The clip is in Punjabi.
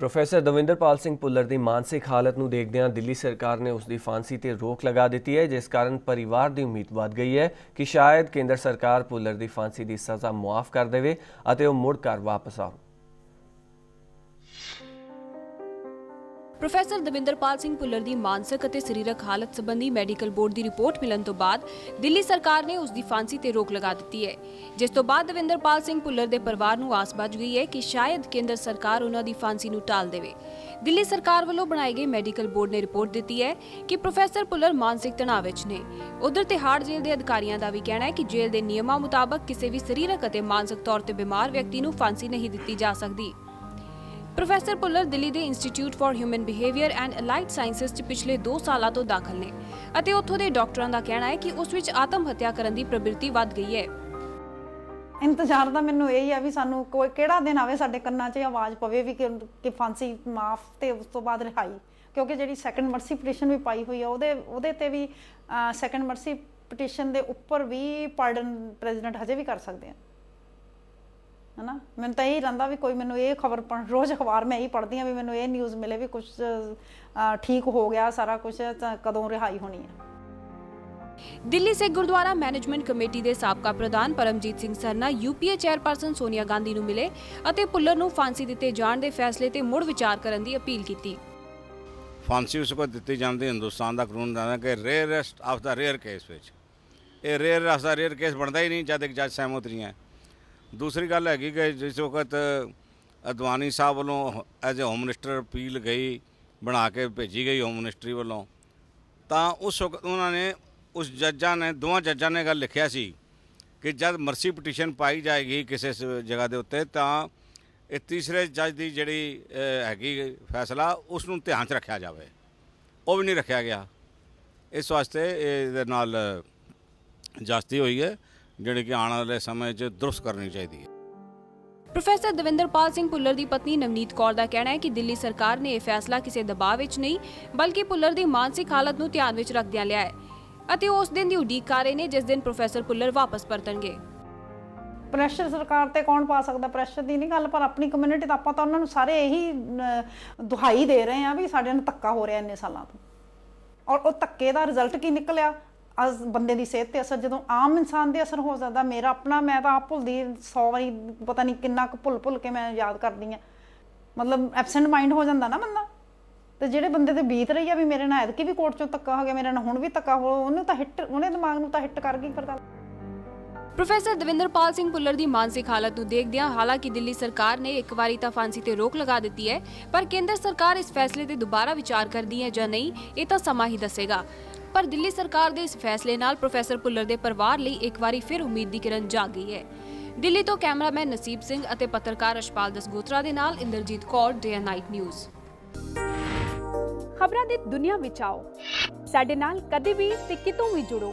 ਪ੍ਰੋਫੈਸਰ ਦਵਿੰਦਰਪਾਲ ਸਿੰਘ ਭੁੱਲਰ ਦੀ ਮਾਨਸਿਕ ਹਾਲਤ ਨੂੰ ਦੇਖਦਿਆਂ ਦਿੱਲੀ ਸਰਕਾਰ ਨੇ ਉਸ ਦੀ ਫਾਂਸੀ ਤੇ ਰੋਕ ਲਗਾ ਦਿੱਤੀ ਹੈ, ਜਿਸ ਕਾਰਨ ਪਰਿਵਾਰ ਦੀ ਉਮੀਦ ਵੱਧ ਗਈ ਹੈ ਕਿ ਸ਼ਾਇਦ ਕੇਂਦਰ ਸਰਕਾਰ ਭੁੱਲਰ ਦੀ ਫਾਂਸੀ ਦੀ ਸਜ਼ਾ ਮੁਆਫ ਕਰ ਦੇਵੇ ਅਤੇ ਉਹ ਮੁੜ ਘਰ ਵਾਪਸ ਆਉਣ। ਪ੍ਰੋਫੈਸਰ ਦਵਿੰਦਰਪਾਲ ਸਿੰਘ ਭੁੱਲਰ ਦੀ ਮਾਨਸਿਕ ਅਤੇ ਸਰੀਰਕ ਹਾਲਤ ਸੰਬੰਧੀ ਮੈਡੀਕਲ ਬੋਰਡ ਦੀ ਰਿਪੋਰਟ ਮਿਲਣ ਤੋਂ ਬਾਅਦ ਦਿੱਲੀ ਸਰਕਾਰ ਨੇ ਉਸ ਦੀ ਫਾਂਸੀ ਤੇ ਰੋਕ ਲਗਾ ਦਿੱਤੀ ਹੈ। ਜਿਸ ਤੋਂ ਬਾਅਦ ਦਵਿੰਦਰਪਾਲ ਸਿੰਘ ਭੁੱਲਰ ਦੇ ਪਰਿਵਾਰ ਨੂੰ ਆਸ ਬੱਝ ਗਈ ਹੈ ਕਿ ਸ਼ਾਇਦ ਕੇਂਦਰ ਸਰਕਾਰ ਉਹਨਾਂ ਦੀ ਫਾਂਸੀ ਨੂੰ ਟਾਲ ਦੇਵੇ। ਦਿੱਲੀ ਸਰਕਾਰ ਵੱਲੋਂ ਬਣਾਏ ਗਏ ਮੈਡੀਕਲ ਬੋਰਡ ਨੇ ਰਿਪੋਰਟ ਦਿੱਤੀ ਹੈ ਕਿ ਪ੍ਰੋਫੈਸਰ ਭੁੱਲਰ ਮਾਨਸਿਕ ਤਣਾਅ ਵਿੱਚ ਨੇ। ਉਧਰ ਤਿਹਾੜ ਜੇਲ੍ਹ ਦੇ ਅਧਿਕਾਰੀਆਂ ਦਾ ਵੀ ਕਹਿਣਾ ਹੈ ਕਿ ਜੇਲ੍ਹ ਦੇ ਨਿਯਮਾਂ ਮੁਤਾਬਕ ਕਿਸੇ ਵੀ ਸਰੀਰਕ ਅਤੇ ਮਾਨਸਿਕ ਤੌਰ ਤੇ ਬਿਮਾਰ ਵਿਅਕਤੀ ਨੂੰ ਫਾਂਸੀ ਨਹੀਂ ਦਿੱਤੀ ਜਾ ਸਕਦੀ। ਪ੍ਰੋਫੈਸਰ ਪੁੱਲਰ ਦਿੱਲੀ ਦੇ institute for human behaviour and allied sciences 'ਚ ਪਿਛਲੇ 2 ਸਾਲਾਂ ਤੋਂ ਦਾਖਲ ਨੇ ਅਤੇ ਉੱਥੋਂ ਦੇ ਡਾਕਟਰਾਂ ਦਾ ਕਹਿਣਾ ਹੈ ਕਿ ਉਸ ਵਿੱਚ ਆਤਮ ਹੱਤਿਆ ਕਰਨ ਦੀ ਪ੍ਰਵਿਰਤੀ ਵੱਧ ਗਈ ਹੈ। ਇੰਤਜ਼ਾਰ ਦਾ ਮੈਨੂੰ ਇਹ ਹੀ ਆ ਵੀ ਸਾਨੂੰ ਕੋਈ ਕਿਹੜਾ ਦਿਨ ਆਵੇ ਸਾਡੇ ਕੰਨਾਂ 'ਚ ਆਵਾਜ਼ ਪਵੇ ਵੀ ਕਿ ਕਿ ਫਾਂਸੀ ਮਾਫ ਤੇ ਉਸ ਤੋਂ ਬਾਅਦ ਰਿਹਾਈ। ਕਿਉਂਕਿ ਜਿਹੜੀ ਸੈਕੰਡ ਮਰਸੀ ਪਟੀਸ਼ਨ ਵੀ ਪਾਈ ਹੋਈ ਆ, ਉਹਦੇ ਉਹਦੇ ਤੇ ਵੀ ਸੈਕੰਡ ਮਰਸੀ ਪਟੀਸ਼ਨ ਦੇ ਉੱਪਰ ਵੀ ਪਾਰਡਨ ਪ੍ਰੈਜ਼ੀਡੈਂਟ ਹਜੇ ਵੀ ਕਰ ਸਕਦੇ ਆ। ਹਨਾ? ਮੈਨੂੰ ਤਾਂ ਇਹ ਰਹਿੰਦਾ ਵੀ ਕੋਈ ਮੈਨੂੰ ਇਹ ਖਬਰ ਪੜ੍ਹ ਰੋਜ਼ ਅਖਬਾਰ ਮੈਂ ਇਹੀ ਪੜ੍ਹਦੀ ਆ ਵੀ ਮੈਨੂੰ ਇਹ ਨਿਊਜ਼ ਮਿਲੇ ਵੀ ਕੁਝ ਠੀਕ ਹੋ ਗਿਆ ਸਾਰਾ ਕੁਝ ਤਾਂ ਕਦੋਂ ਰਿਹਾਈ ਹੋਣੀ ਹੈ। ਦਿੱਲੀ ਸਿੱਖ ਗੁਰਦੁਆਰਾ ਮੈਨੇਜਮੈਂਟ ਕਮੇਟੀ ਦੇ ਸਾਬਕਾ ਪ੍ਰਧਾਨ ਪਰਮਜੀਤ ਸਿੰਘ ਸਰਨਾ ਯੂਪੀਏ ਚੇਅਰਪਰਸਨ ਸੋਨੀਆ ਗਾਂਧੀ ਨੂੰ ਮਿਲੇ ਅਤੇ ਪੁੱਲਰ ਨੂੰ ਫਾਂਸੀ ਦਿੱਤੇ ਜਾਣ ਦੇ ਫੈਸਲੇ ਤੇ ਮੁੜ ਵਿਚਾਰ ਕਰਨ ਦੀ ਅਪੀਲ ਕੀਤੀ। ਫਾਂਸੀ ਉਸ ਕੋ ਦਿੱਤੀ ਜਾਂਦੀ ਹਿੰਦੁਸਤਾਨ ਦਾ ਕਾਨੂੰਨ ਦਾ ਕਿ rarest of the rare case ਵਿੱਚ। ਇਹ rare of the rare case ਬਣਦਾ ਹੀ ਨਹੀਂ ਜਦ ਇੱਕ ਜੱਜ ਸਹਿਮਤ ਨਹੀਂ ਹੈ। ਦੂਸਰੀ ਗੱਲ ਹੈਗੀ ਕਿ ਜਿਸ ਵਕਤ ਅਦਵਾਨੀ ਸਾਹਿਬ ਵੱਲੋਂ as a home minister appeal ਗਈ, ਬਣਾ ਕੇ ਭੇਜੀ ਗਈ ਹੋਮ ਮਿਨਿਸਟਰੀ ਵੱਲੋਂ, ਤਾਂ ਉਸ ਵਕਤ ਉਹਨਾਂ ਨੇ, ਉਸ ਜੱਜਾਂ ਨੇ, ਦੋਵਾਂ ਜੱਜਾਂ ਨੇ ਗੱਲ ਲਿਖਿਆ ਸੀ ਕਿ ਜਦ ਮਰਸੀ ਪਟੀਸ਼ਨ ਪਾਈ ਜਾਏਗੀ ਕਿਸੇ ਜਗ੍ਹਾ ਦੇ ਉੱਤੇ, ਤਾਂ ਇਹ ਤੀਸਰੇ ਜੱਜ ਦੀ ਜਿਹੜੀ ਹੈਗੀ ਫੈਸਲਾ ਉਸ ਨੂੰ ਧਿਆਨ 'ਚ ਰੱਖਿਆ ਜਾਵੇ। ਉਹ ਵੀ ਨਹੀਂ ਰੱਖਿਆ ਗਿਆ। ਇਸ ਵਾਸਤੇ ਇਹਦੇ ਨਾਲ ਜਾਸਤੀ ਹੋਈ ਹੈ। ਜਿਹੜੀ ਕਿ ਆਉਣ ਵਾਲੇ ਸਮੇਂ 'ਚ ਦਰੁਸਤ ਕਰਨੀ ਚਾਹੀਦੀ ਹੈ। ਪ੍ਰੋਫੈਸਰ ਦਵਿੰਦਰਪਾਲ ਸਿੰਘ ਭੁੱਲਰ ਦੀ ਪਤਨੀ ਨਵਨੀਤ ਕੌਰ ਦਾ ਕਹਿਣਾ ਹੈ ਕਿ ਦਿੱਲੀ ਸਰਕਾਰ ਨੇ ਇਹ ਫੈਸਲਾ ਕਿਸੇ ਦਬਾਅ ਵਿੱਚ ਨਹੀਂ ਬਲਕਿ ਭੁੱਲਰ ਦੀ ਮਾਨਸਿਕ ਹਾਲਤ ਨੂੰ ਧਿਆਨ ਵਿੱਚ ਰੱਖਦਿਆਂ ਲਿਆ ਹੈ ਅਤੇ ਉਸ ਦਿਨ ਦੀ ਉਡੀਕ ਕਰ ਰਹੇ ਨੇ ਜਿਸ ਦਿਨ ਪ੍ਰੋਫੈਸਰ ਭੁੱਲਰ ਵਾਪਸ ਪਰਤਣਗੇ। ਪ੍ਰੈਸ਼ਰ ਸਰਕਾਰ ਤੇ ਕੌਣ ਪਾ ਸਕਦਾ? ਪ੍ਰੈਸ਼ਰ ਦੀ ਨਹੀਂ ਗੱਲ ਪਰ ਆਪਣੀ ਕਮਿਊਨਿਟੀ ਤਾਂ ਆਪਾਂ ਤਾਂ ਉਹਨਾਂ ਨੂੰ ਸਾਰੇ ਇਹੀ ਦੁਹਾਈ ਦੇ ਰਹੇ ਆ ਵੀ ਸਾਡੇ ਨਾਲ ਧੱਕਾ ਹੋ ਰਿਹਾ ਇੰਨੇ ਸਾਲਾਂ ਤੋਂ। ਔਰ ਉਹ ਧੱਕੇ ਦਾ ਰਿਜ਼ਲਟ ਕੀ ਨਿਕਲਿਆ? ਅਸ ਬੰਦੇ ਦੀ ਸਿਹਤ ਤੇ ਅਸਰ, ਜਦੋਂ ਆਮ ਇਨਸਾਨ ਦੇ ਅਸਰ ਹੋ ਜਾਂਦਾ, ਮੇਰਾ ਆਪਣਾ, ਮੈਂ ਤਾਂ ਆਪ ਭੁੱਲਦੀ 100 ਵਾਰੀ ਪਤਾ ਨਹੀਂ ਕਿੰਨਾ ਕੁ ਭੁੱਲ ਭੁੱਲ ਕੇ ਮੈਂ ਯਾਦ ਕਰਦੀ ਆ ਮਤਲਬ ਐਬਸੈਂਟ ਮਾਈਂਡ ਹੋ ਜਾਂਦਾ ਨਾ ਬੰਦਾ। ਤੇ ਜਿਹੜੇ ਬੰਦੇ ਤੇ ਬੀਤ ਰਹੀ ਆ ਵੀ ਮੇਰੇ ਨਾਲ ਐਤਕੀ ਵੀ ਕੋਰਟ ਚੋਂ ਧੱਕਾ ਹੋ ਗਿਆ, ਮੇਰੇ ਨਾਲ ਹੁਣ ਵੀ ਧੱਕਾ ਹੋ, ਉਹਨੂੰ ਤਾਂ ਹਿੱਟ ਉਹਨੇ ਦਿਮਾਗ ਨੂੰ ਤਾਂ ਹਿੱਟ ਕਰ ਗਈ ਫਿਰ ਗੱਲ ਪ੍ਰੋਫੈਸਰ ਦਵਿੰਦਰਪਾਲ ਸਿੰਘ ਭੁੱਲਰ ਦੀ ਮਾਨਸਿਕ ਹਾਲਤ ਨੂੰ ਦੇਖਦਿਆਂ ਹਾਲਾਂਕਿ ਦਿੱਲੀ ਸਰਕਾਰ ਨੇ ਇੱਕ ਵਾਰੀ ਤਾਂ ਫਾਂਸੀ ਤੇ ਰੋਕ ਲਗਾ ਦਿੱਤੀ ਹੈ, ਪਰ ਕੇਂਦਰ ਸਰਕਾਰ ਇਸ ਫੈਸਲੇ ਤੇ ਦੁਬਾਰਾ ਵਿਚਾਰ ਕਰਦੀ ਹੈ ਜਾਂ ਨਹੀਂ, ਇਹ ਤਾਂ ਸਮਾਂ ਹੀ ਦੱਸੇਗਾ। ਪਰ ਦਿੱਲੀ ਸਰਕਾਰ ਦੇ ਇਸ ਫੈਸਲੇ ਨਾਲ ਪ੍ਰੋਫੈਸਰ ਭੁੱਲਰ ਦੇ ਪਰਿਵਾਰ ਲਈ ਇੱਕ ਵਾਰੀ ਫਿਰ ਉਮੀਦ ਦੀ ਕਿਰਨ ਜਾਗ ਗਈ ਹੈ। ਦਿੱਲੀ ਤੋਂ ਕੈਮਰਾਮੈਨ ਨਸੀਬ ਸਿੰਘ ਅਤੇ ਪੱਤਰਕਾਰ ਅਸ਼ਪਾਲ ਦਸਗੋਤਰਾ ਦੇ ਨਾਲ Inderjit Kaur day and night news. ਖਬਰਾਂ ਦੀ ਦੁਨੀਆ ਵਿੱਚ ਆਓ। ਸਾਡੇ ਨਾਲ ਕਦੇ ਵੀ ਤੇ ਕਿਤੋਂ ਵੀ ਜੁੜੋ।